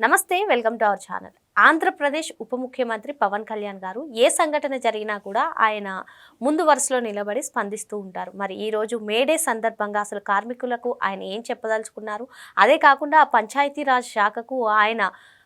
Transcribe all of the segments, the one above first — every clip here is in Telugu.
నమస్తే welcome to our channel. Andhra Pradesh ఉప ముఖ్యమంత్రి పవన్ కళ్యాణ్ గారు ఏ సంఘటన జరిగినా కూడా ఆయన ముందు వరుసలో నిలబడి స్పందిస్తూ ఉంటారు. మరి ఈరోజు మేడే సందర్భంగా అసలు కార్మికులకు ఆయన ఏం చెప్పదలుచుకున్నారు? అదే కాకుండా ఆ పంచాయతీరాజ్ శాఖకు ఆయన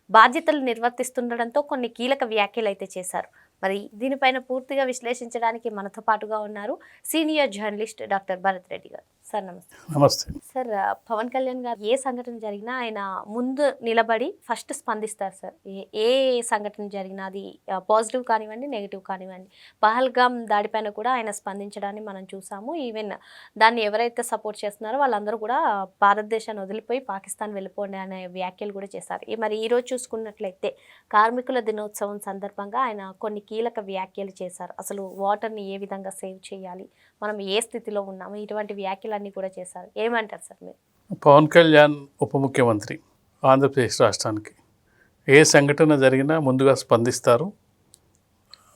బాధ్యతలు నిర్వర్తిస్తుండడంతో కొన్ని కీలక వ్యాఖ్యలు అయితే చేశారు. మరి దీనిపైన పూర్తిగా విశ్లేషించడానికి మనతో పాటుగా ఉన్నారు senior journalist doctor Bharat Reddy garu. Sir నమస్తే. నమస్తే. సార్ పవన్ కళ్యాణ్ గారు ఏ సంఘటన జరిగినా ఆయన ముందు నిలబడి ఫస్ట్ స్పందిస్తారు సార్. ఏ- ఏ సంఘటన జరిగినా అది పాజిటివ్ కానివ్వండి నెగిటివ్ కానివ్వండి. పహల్గామ్ దాడిపైన కూడా ఆయన స్పందించడాన్ని మనం చూసాము. ఈవెన్ దాన్ని ఎవరైతే సపోర్ట్ చేస్తున్నారో వాళ్ళందరూ కూడా భారతదేశాన్ని వదిలిపోయి పాకిస్తాన్ వెళ్ళిపోండి అనే వ్యాఖ్యలు కూడా చేశారు. మరి ఈ రోజు చూసుకున్నట్లయితే కార్మికుల దినోత్సవం సందర్భంగా ఆయన కొన్ని కీలక వ్యాఖ్యలు చేశారు. అసలు వాటర్ని ఏ విధంగా సేవ్ చేయాలి? మనం ఏ స్థితిలో ఉన్నాము? ఇటువంటి వ్యాఖ్యలన్నీ కూడా చేశారు. ఏమంటారు సార్ మీరు? పవన్ కళ్యాణ్ ఉప ముఖ్యమంత్రి ఆంధ్రప్రదేశ్ రాష్ట్రానికి. ఏ సంఘటన జరిగినా ముందుగా స్పందిస్తారు.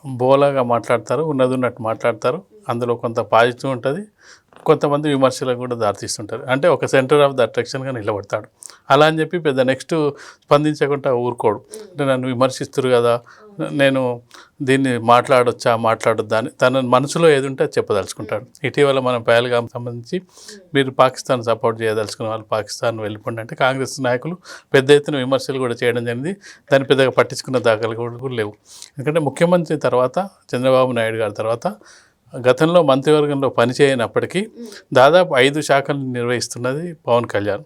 బోలాగా మాట్లాడతారు ఉన్నది ఉన్నట్టు మాట్లాడతారు. అందులో కొంత పాజిటివ్ ఉంటుంది కొంతమంది విమర్శలకు కూడా దారితీస్తుంటారు. అంటే ఒక సెంటర్ ఆఫ్ ద అట్రాక్షన్గా నిలబడతాడు. అలా అని చెప్పి పెద్ద నెక్స్ట్ స్పందించకుండా ఊరుకోడు. అంటే నన్ను విమర్శిస్తురు కదా నేను దీన్ని మాట్లాడొచ్చా మాట్లాడొద్దా అని తన మనసులో ఏది ఉంటే అది చెప్పదలుచుకుంటాడు. ఇటీవల మనం పహల్గాం సంబంధించి మీరు పాకిస్తాన్ సపోర్ట్ చేయదలుచుకున్న వాళ్ళు పాకిస్తాన్ వెళ్ళిపోండి అంటే కాంగ్రెస్ నాయకులు పెద్ద ఎత్తున విమర్శలు కూడా చేయడం జరిగింది. దాన్ని పెద్దగా పట్టించుకున్న దాఖలు కూడా లేవు. ఎందుకంటే ముఖ్యమంత్రి తర్వాత చంద్రబాబు నాయుడు గారి తర్వాత గతంలో మంత్రివర్గంలో పనిచేయనప్పటికీ దాదాపు ఐదు శాఖలు నిర్వహిస్తున్నది పవన్ కళ్యాణ్.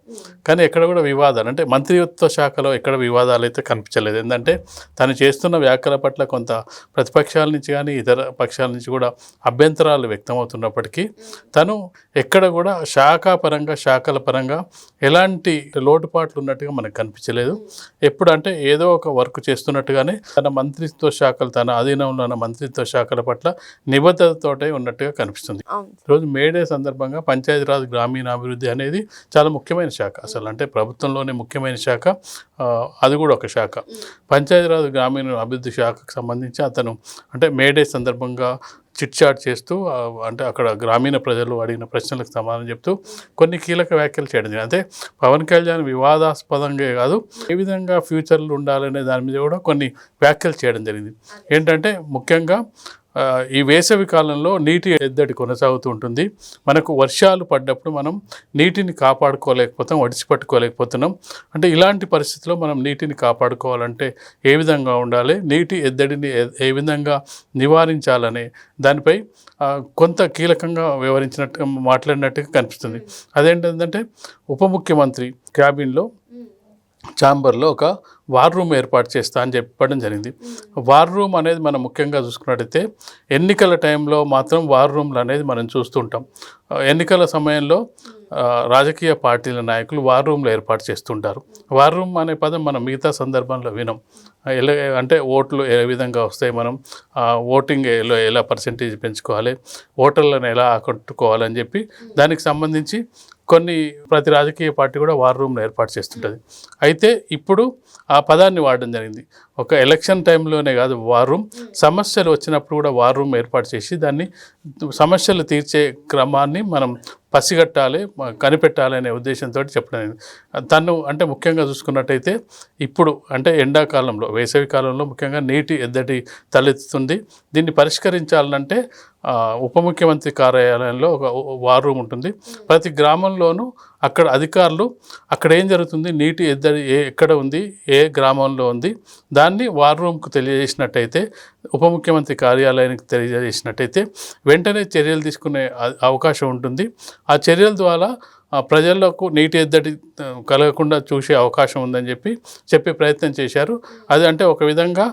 కానీ ఎక్కడ కూడా వివాదాలు అంటే మంత్రిత్వ శాఖలో ఎక్కడ వివాదాలు అయితే కనిపించలేదు. ఏంటంటే తను చేస్తున్న వ్యాఖ్యల పట్ల కొంత ప్రతిపక్షాల నుంచి కానీ ఇతర పక్షాల నుంచి కూడా అభ్యంతరాలు వ్యక్తమవుతున్నప్పటికీ తను ఎక్కడ కూడా శాఖ పరంగా శాఖల పరంగా ఎలాంటి లోటుపాట్లు ఉన్నట్టుగా మనకు కనిపించలేదు. ఎప్పుడంటే ఏదో ఒక వర్క్ చేస్తున్నట్టుగానే తన మంత్రిత్వ శాఖలు తన అధీనంలో ఉన్న మంత్రిత్వ శాఖల పట్ల నిబద్ధతతో నిబద్ధతతోటే ఉన్నట్టుగా కనిపిస్తుంది. ఈరోజు మేడే సందర్భంగా పంచాయతీరాజ్ గ్రామీణాభివృద్ధి అనేది చాలా ముఖ్యమైన శాఖ. అసలు అంటే ప్రభుత్వంలోనే ముఖ్యమైన శాఖ. అది కూడా ఒక శాఖ. పంచాయతీరాజ్ గ్రామీణ అభివృద్ధి శాఖకు సంబంధించి అతను అంటే మేడే సందర్భంగా చిట్ చాట్ చేస్తూ అంటే అక్కడ గ్రామీణ ప్రజలు అడిగిన ప్రశ్నలకు సమాధానం చెప్తూ కొన్ని కీలక వ్యాఖ్యలు చేయడం జరిగింది. అంటే పవన్ కళ్యాణ్ వివాదాస్పదంగా కాదు ఏ విధంగా ఫ్యూచర్లు ఉండాలనే దాని మీద కూడా కొన్ని వ్యాఖ్యలు చేయడం జరిగింది. ఏంటంటే ముఖ్యంగా ఈ వేసవి కాలంలో నీటి ఎద్దడి కొనసాగుతూ ఉంటుంది. మనకు వర్షాలు పడ్డప్పుడు మనం నీటిని కాపాడుకోలేకపోతాం ఒడిచిపట్టుకోలేకపోతున్నాం అంటే ఇలాంటి పరిస్థితిలో మనం నీటిని కాపాడుకోవాలంటే ఏ విధంగా ఉండాలి? నీటి ఎద్దడిని ఏ- విధంగా నివారించాలనే దానిపై కొంత కీలకంగా వివరించినట్టుగా మాట్లాడినట్టుగా కనిపిస్తుంది. అదేంటంటే ఉప ముఖ్యమంత్రి క్యాబిన్లో ఛాంబర్లో ఒక వార్ రూమ్ ఏర్పాటు చేస్తా అని చెప్పడం జరిగింది. వార్ రూమ్ అనేది మనం ముఖ్యంగా చూసుకున్నట్టయితే ఎన్నికల టైంలో మాత్రం వార్ రూమ్లు అనేది మనం చూస్తుంటాం. ఎన్నికల సమయంలో రాజకీయ పార్టీల నాయకులు వార్ రూమ్లు ఏర్పాటు చేస్తుంటారు. వార్ రూమ్ అనే పదం మనం మిగతా సందర్భంలో వినం. ఎలా అంటే ఓట్లు ఏ విధంగా వస్తాయి మనం ఓటింగ్ ఎలా ఎలా పర్సంటేజ్ పెంచుకోవాలి ఓటర్లను ఎలా ఆకట్టుకోవాలని చెప్పి దానికి సంబంధించి కొన్ని ప్రతి రాజకీయ పార్టీ కూడా వార్ రూమ్ను ఏర్పాటు చేస్తుంటుంది. అయితే ఇప్పుడు ఆ పదాన్ని వాడడం జరిగింది. ఒక ఎలక్షన్ టైంలోనే కాదు వార్ రూమ్ సమస్యలు వచ్చినప్పుడు కూడా వార్ రూమ్ ఏర్పాటు చేసి దాన్ని సమస్యలు తీర్చే క్రమాన్ని మనం పసిగట్టాలి కనిపెట్టాలి అనే ఉద్దేశంతో చెప్పడం తను అంటే ముఖ్యంగా చూసుకున్నట్టయితే ఇప్పుడు అంటే ఎండాకాలంలో వేసవి కాలంలో ముఖ్యంగా నీటి ఎద్దడి తలెత్తుతుంది. దీన్ని పరిష్కరించాలంటే ఉప ముఖ్యమంత్రి కార్యాలయంలో ఒక వార్ రూమ్ ఉంటుంది. ప్రతి గ్రామంలోనూ అక్కడ అధికారులు అక్కడ ఏం జరుగుతుంది? నీటి ఎద్దడి ఏ ఎక్కడ ఉంది? ఏ గ్రామంలో ఉంది? దాన్ని వార్ రూమ్కు తెలియజేసినట్టయితే ఉప ముఖ్యమంత్రి కార్యాలయానికి తెలియజేసినట్టయితే వెంటనే చర్యలు తీసుకునే అవకాశం ఉంటుంది. ఆ చర్యల ద్వారా ప్రజలకు నీటి ఎద్దడి కలగకుండా చూసే అవకాశం ఉందని చెప్పి చెప్పే ప్రయత్నం చేశారు. అది అంటే ఒక విధంగా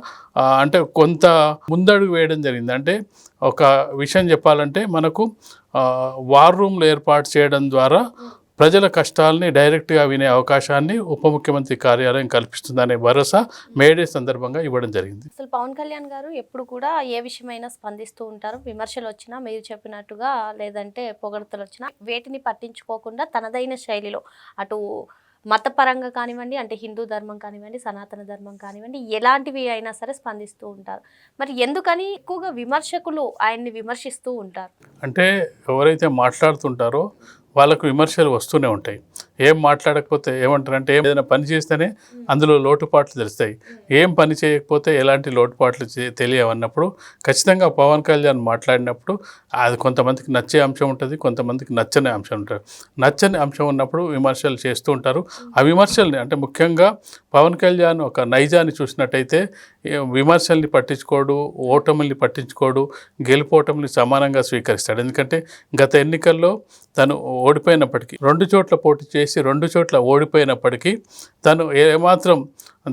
అంటే కొంత ముందడుగు వేయడం జరిగింది. అంటే ఒక విషయం చెప్పాలంటే మనకు వార్ రూమ్లు ఏర్పాటు చేయడం ద్వారా ప్రజల కష్టాలని డైరెక్ట్గా వినే అవకాశాన్ని ఉప ముఖ్యమంత్రి కార్యాలయం కల్పిస్తుందనే భరోసా మేడే సందర్భంగా ఇవ్వడం జరిగింది. అసలు పవన్ కళ్యాణ్ గారు ఎప్పుడు కూడా ఏ విషయమైనా స్పందిస్తూ ఉంటారు. విమర్శలు వచ్చినా మీరు చెప్పినట్టుగా లేదంటే పొగడతలు వచ్చినా వేటిని పట్టించుకోకుండా తనదైన శైలిలో అటు మతపరంగా కానివ్వండి అంటే హిందూ ధర్మం కానివ్వండి సనాతన ధర్మం కానివ్వండి ఎలాంటివి అయినా సరే స్పందిస్తూ ఉంటారు. మరి ఎందుకని ఎక్కువగా విమర్శకులు ఆయన్ని విమర్శిస్తూ ఉంటారు? అంటే ఎవరైతే మాట్లాడుతుంటారో వాళ్ళకు విమర్శలు వస్తూనే ఉంటాయి. ఏం మాట్లాడకపోతే ఏమంటారంటే ఏదైనా పని చేస్తేనే అందులో లోటుపాట్లు తెలుస్తాయి. ఏం పని చేయకపోతే ఎలాంటి లోటుపాట్లు తెలియవన్నప్పుడు ఖచ్చితంగా పవన్ కళ్యాణ్ మాట్లాడినప్పుడు అది కొంతమందికి నచ్చే అంశం ఉంటుంది కొంతమందికి నచ్చని అంశం ఉంటుంది. నచ్చని అంశం ఉన్నప్పుడు విమర్శలు చేస్తూ ఉంటారు. ఆ విమర్శల్ని అంటే ముఖ్యంగా పవన్ కళ్యాణ్ ఒక నైజాన్ని చూసినట్టయితే విమర్శల్ని పట్టించుకోడు ఓటముల్ని పట్టించుకోడు గెలుపోటమిని సమానంగా స్వీకరిస్తాడు. ఎందుకంటే గత ఎన్నికల్లో తను ఓడిపోయినప్పటికీ రెండు చోట్ల పోటీ చేసి రెండు చోట్ల ఓడిపోయినప్పటికీ తను ఏమాత్రం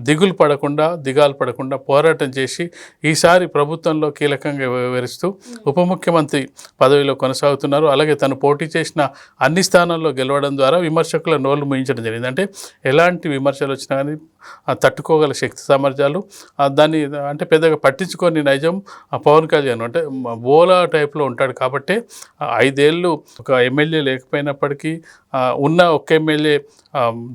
దిగులు పడకుండా దిగాలు పడకుండా పోరాటం చేసి ఈసారి ప్రభుత్వంలో కీలకంగా వివరిస్తూ ఉప ముఖ్యమంత్రి పదవిలో కొనసాగుతున్నారు. అలాగే తను పోటీ చేసిన అన్ని స్థానాల్లో గెలవడం ద్వారా విమర్శకుల నోళ్ళు ముయించడం జరిగింది. అంటే ఎలాంటి విమర్శలు వచ్చినా కానీ తట్టుకోగల శక్తి సామర్థ్యాలు దాన్ని అంటే పెద్దగా పట్టించుకొని నైజం ఆ పవన్ కళ్యాణ్ అంటే ఓలా బోలా టైప్లో ఉంటాడు కాబట్టి ఐదేళ్ళు ఒక ఎమ్మెల్యే లేకపోయినప్పటికీ ఉన్న ఒక్క ఎమ్మెల్యే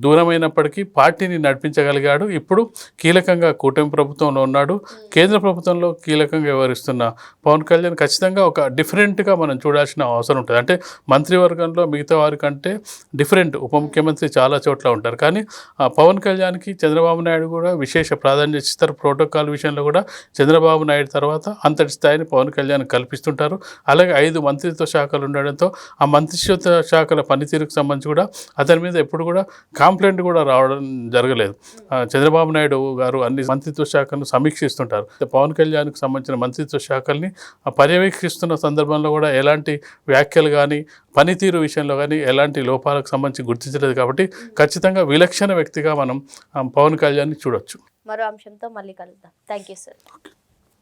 దూరమైనప్పటికీ పార్టీని నడిపించగలిగాడు. ఇప్పుడు కీలకంగా కూటమి ప్రభుత్వంలో ఉన్నాడు. కేంద్ర ప్రభుత్వంలో కీలకంగా వ్యవహరిస్తున్న పవన్ కళ్యాణ్ ఖచ్చితంగా ఒక డిఫరెంట్గా మనం చూడాల్సిన అవసరం ఉంటుంది. అంటే మంత్రివర్గంలో మిగతా వారి కంటే డిఫరెంట్ ఉప ముఖ్యమంత్రి చాలా చోట్ల ఉంటారు. కానీ ఆ, పవన్ కళ్యాణ్కి చంద్రబాబు నాయుడు కూడా విశేష ప్రాధాన్యత ఇస్తారు. ప్రోటోకాల్ విషయంలో కూడా చంద్రబాబు నాయుడు తర్వాత అంతటి స్థాయిని పవన్ కళ్యాణ్ కల్పిస్తుంటారు. అలాగే ఐదు మంత్రిత్వ శాఖలు ఉండడంతో ఆ మంత్రిత్వ శాఖల పనితీరుకు సంబంధించి కూడా అతని మీద ఎప్పుడు కూడా కాంప్లైంట్ కూడా రావడం జరగలేదు. చంద్రబాబు నాయుడు గారు అన్ని మంత్రిత్వ శాఖలను సమీక్షిస్తుంటారు. పవన్ కళ్యాణ్కి సంబంధించిన మంత్రిత్వ శాఖల్ని పర్యవేక్షిస్తున్న సందర్భంలో కూడా ఎలాంటి వ్యాఖ్యలు కానీ పనితీరు విషయంలో కానీ ఎలాంటి లోపాలకు సంబంధించి గుర్తించలేదు కాబట్టి ఖచ్చితంగా విలక్షణ వ్యక్తిగా మనం పవన్ కళ్యాణ్ని చూడొచ్చు. మరో అంశంతో మళ్ళీ కలుద్దాం. Thank you sir